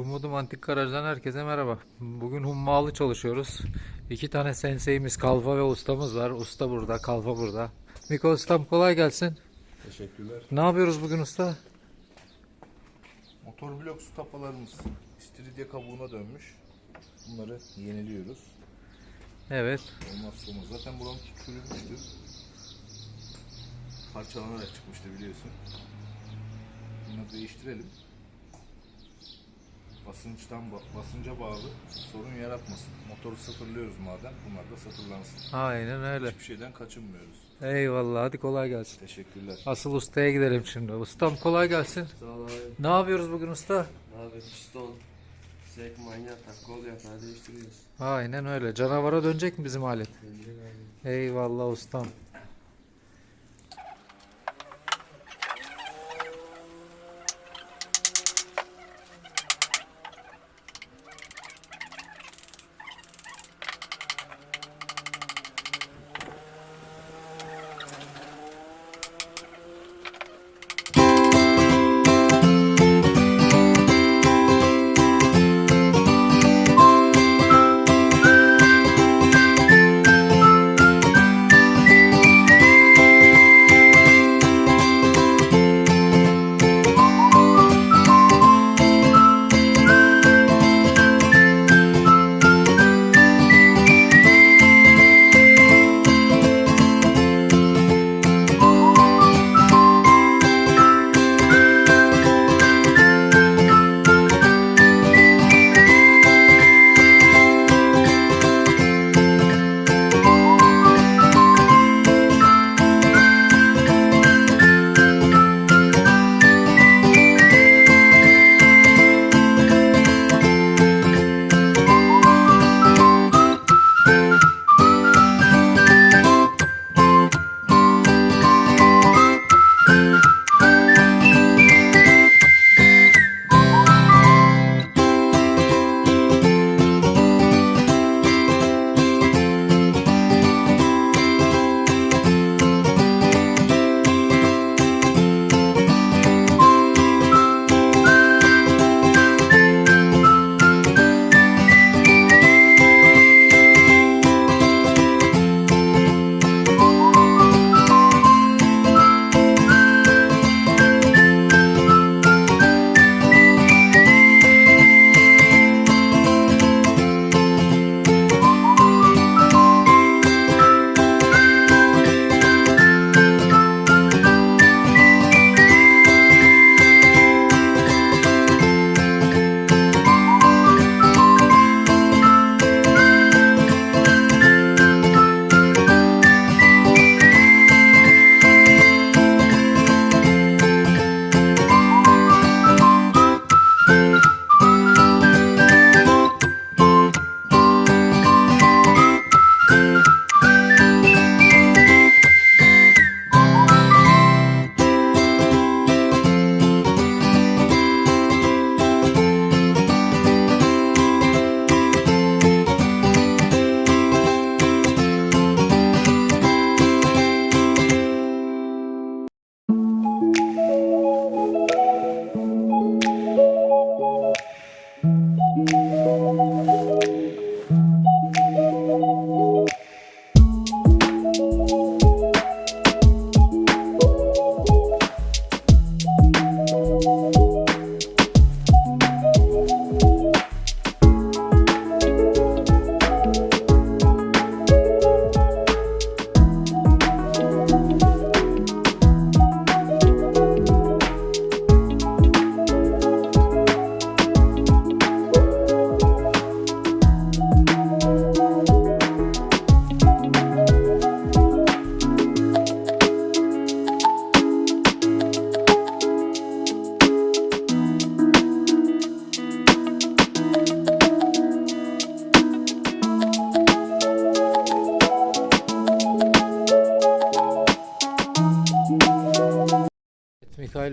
Umudum Antik Garaj'dan herkese merhaba. Bugün hummalı çalışıyoruz. İki tane senseyimiz Kalfa ve ustamız var. Usta burada, Kalfa burada. Miko ustam kolay gelsin. Teşekkürler. Ne yapıyoruz bugün usta? Motor blok su tapalarımız istiridye kabuğuna dönmüş. Bunları yeniliyoruz. Evet. Olmazsa olmaz. Zaten buram çürümüştü. Parçalanarak çıkmıştı biliyorsun. Bunları değiştirelim. Basınçtan ba- basınca bağlı sorun yaratmasın. Motoru sıfırlıyoruz madem. Bunlar da sıfırlansın. Aynen öyle. Hiçbir şeyden kaçınmıyoruz. Eyvallah hadi kolay gelsin. Teşekkürler. Asıl ustaya gidelim şimdi. Ustam kolay gelsin. Sağ ol abi. Ne yapıyoruz bugün usta? Abi piston, zek manyak, kol yatağı değiştiriyoruz. Aynen öyle. Canavara dönecek mi bizim alet? Dönecek abi. Eyvallah ustam.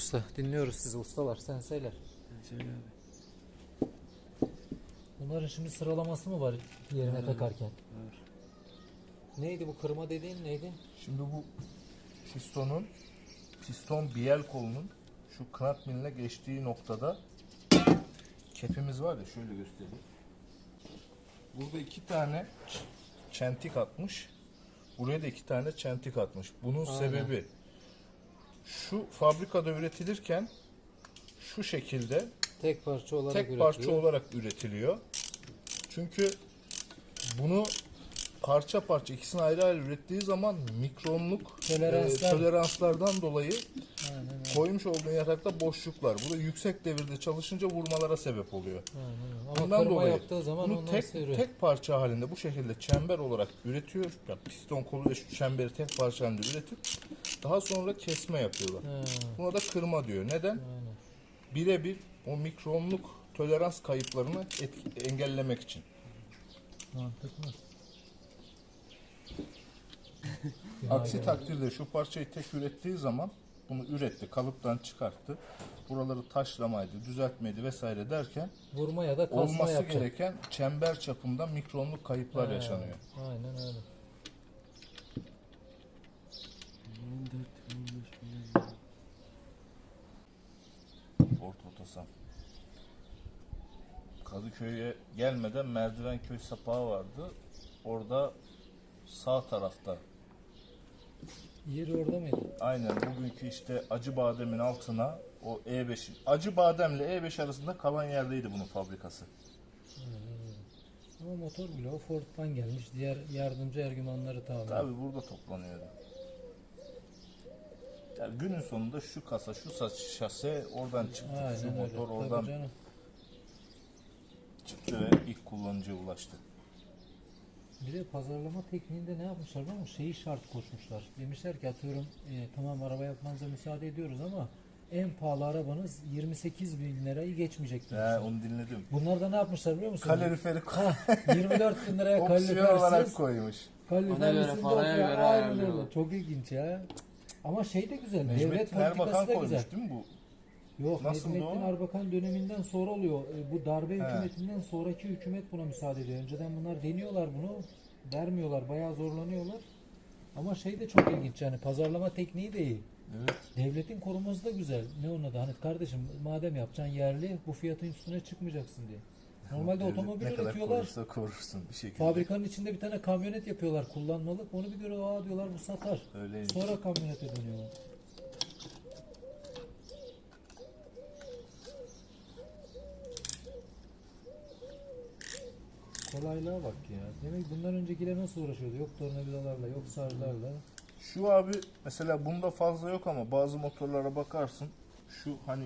Usta dinliyoruz sizi ustalar senseyler. Söyle abi. Bunların şimdi sıralaması mı var yerine Var, takarken? Var. Neydi bu kırma dediğin neydi? Şimdi bu pistonun piston biyel kolunun şu kanat miline geçtiği noktada kepimiz var ya şöyle göstereyim. Burada iki tane çentik atmış. Buraya da iki tane çentik atmış. Bunun sebebi şu fabrikada üretilirken şu şekilde Tek parça olarak tek parça olarak üretiliyor. Çünkü bunu parça parça ikisini ayrı ayrı ürettiği zaman mikronluk Toleranslar. e, toleranslardan dolayı koymuş olduğun yatakta boşluklar. Bu da yüksek devirde çalışınca vurmalara sebep oluyor. Ama Bundan kırma dolayı yaptığı zaman bunu tek, sıyırıyor. tek parça halinde bu şekilde çember olarak üretiyor. Yani piston koluyla şu çemberi tek parça halinde üretip daha sonra kesme yapıyorlar. Ha, Buna da kırma diyor. Neden? Birebir o mikronluk tolerans kayıplarını etki- engellemek için. Mantıklı. Aksi takdirde şu parçayı tek ürettiği zaman bunu üretti, kalıptan çıkarttı. Buraları taşlamaydı, düzeltmeydi vesaire derken Vurma ya da kasma olması yapacak. gereken çember çapında mikronluk kayıplar Ha, yaşanıyor. Aynen öyle. Ford Otosan. Kadıköy'e gelmeden Merdivenköy sapağı vardı. Orada sağ tarafta Yeri orada mıydı? aynen bugünkü işte Acı Badem'in altına o E5 Acı Badem'le E5 arasında kalan yerdeydi bunun fabrikası. Ama motor bloğu Ford'dan gelmiş. Diğer yardımcı ergümanları tamam. Tabi burada toplanıyordu. Yani günün sonunda şu kasa, şu saç şase oradan çıktı, şu Aynen öyle. motor Tabii oradan canım. çıktı ve ilk kullanıcıya ulaştı. Bir de pazarlama tekniğinde ne yapmışlar biliyor musun? Şeyi şart koşmuşlar. Demişler ki atıyorum e, tamam araba yapmanıza müsaade ediyoruz ama en pahalı arabanız 28 bin lirayı geçmeyecek He, demişler. onu dinledim. Bunlar da ne yapmışlar biliyor musun? Kaloriferi Ha, 24 bin liraya opsiyon olarak kalorifersiz. koymuş. Kalorifersiz Ona göre, paraya oturuyor. göre Aynen öyle. ayarlıyorlar. Çok ilginç ya. Ama şey de güzel. Devlet Necmettin politikası Erbakan da koymuş güzel. değil mi bu? Yok Nasıldı Necmettin o? Erbakan döneminden sonra oluyor. E, Bu darbe hükümetinden sonraki hükümet buna müsaade ediyor. Önceden bunlar deniyorlar bunu. Vermiyorlar. Bayağı zorlanıyorlar. Ama şey de çok ilginç yani pazarlama tekniği de iyi. Evet. Devletin koruması da güzel. Ne onun adı? Hani kardeşim madem yapacaksın yerli bu fiyatın üstüne çıkmayacaksın diye. Normalde Devlet otomobil ne kadar üretiyorlar. korursa korursun bir şekilde. Fabrikanın içinde bir tane kamyonet yapıyorlar kullanmalık. Onu bir göre aa diyorlar bu satar. Öyleymiş. Sonra kamyonete dönüyorlar. Kolaylığa bak ya. Demek bundan öncekiler nasıl uğraşıyordu? Yok tornavidalarla, yok sarlarla. Şu abi mesela bunda fazla yok ama bazı motorlara bakarsın. Şu hani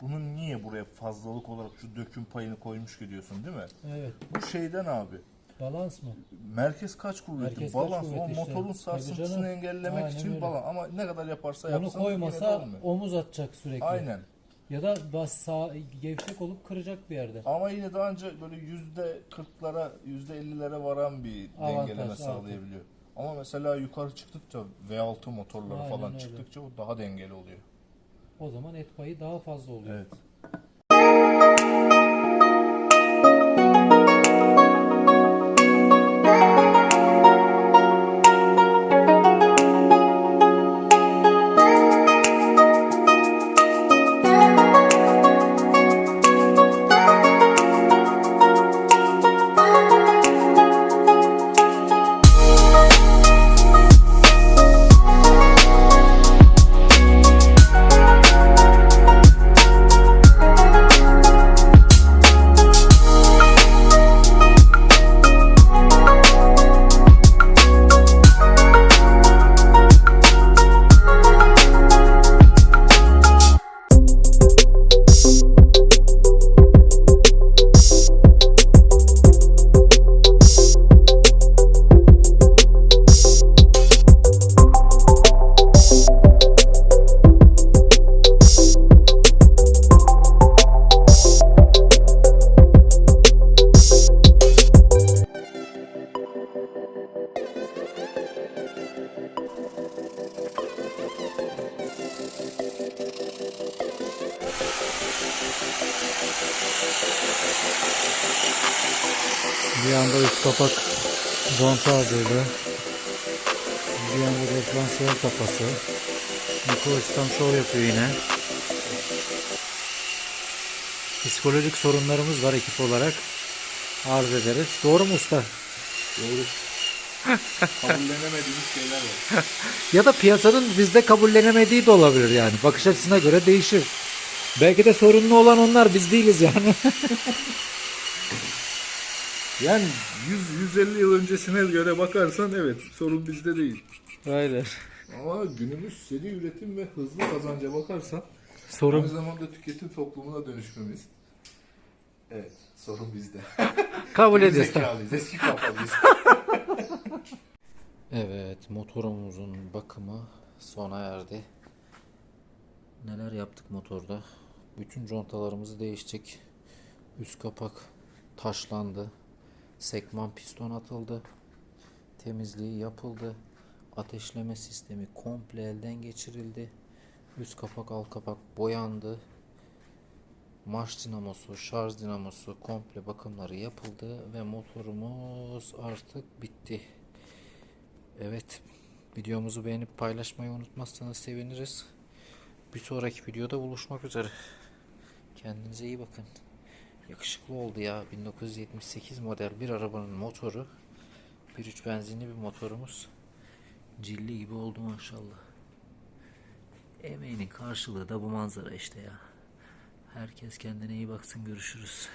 bunun niye buraya fazlalık olarak şu döküm payını koymuş gidiyorsun değil mi? Evet. Bu şeyden abi. Balans mı? Merkez kaç kuvveti? Merkez kaç balans. kuvveti o işte. motorun Tabii sarsıntısını canım. engellemek Aynen için öyle. balans. Ama ne kadar yaparsa Onu yapsın yine de koymasa olmuyor. omuz atacak sürekli. Aynen. Ya da bas sağ gevşek olup kıracak bir yerde. Ama yine de ancak böyle yüzde kırklara, yüzde ellilere varan bir Avantaj, dengeleme artı. sağlayabiliyor. Ama mesela yukarı çıktıkça V6 motorları Aynen falan öyle. çıktıkça o daha dengeli oluyor. O zaman et payı daha fazla oluyor. Evet. Bir anda üst kapak conta hazırdı. Bir anda diferansiyel kafası. İslam şov yapıyor yine. Psiko psikolojik sorunlarımız var ekip olarak. Arz ederiz. Doğru mu usta? Doğru. Kabullenemediğimiz şeyler var. Ya da piyasanın bizde kabullenemediği de olabilir yani. Bakış açısına göre değişir. Belki de sorunlu olan onlar biz değiliz yani. Yani 100-150 yıl öncesine göre bakarsan evet sorun bizde değil. Aynen. Ama günümüz seri üretim ve hızlı kazanca bakarsan aynı Sorun zamanda tüketim toplumuna dönüşmemiz. Evet sorun bizde. kabul ediyoruz. Zekalıyız, eski kafalıyız. Evet, motorumuzun bakımı sona erdi. Neler yaptık motorda? Bütün contalarımızı değiştik. Üst kapak taşlandı. Sekman piston atıldı. Temizliği yapıldı. Ateşleme sistemi komple elden geçirildi. Üst kapak alt kapak boyandı. Marş dinamosu, şarj dinamosu komple bakımları yapıldı ve motorumuz artık bitti. Evet, videomuzu beğenip paylaşmayı unutmazsanız seviniriz. Bir sonraki videoda buluşmak üzere. Kendinize iyi bakın. Yakışıklı oldu ya. 1978 model bir arabanın motoru. 1.3 benzinli bir motorumuz. Cilli gibi oldu maşallah. Emeğinin karşılığı da bu manzara işte ya. Herkes kendine iyi baksın. Görüşürüz.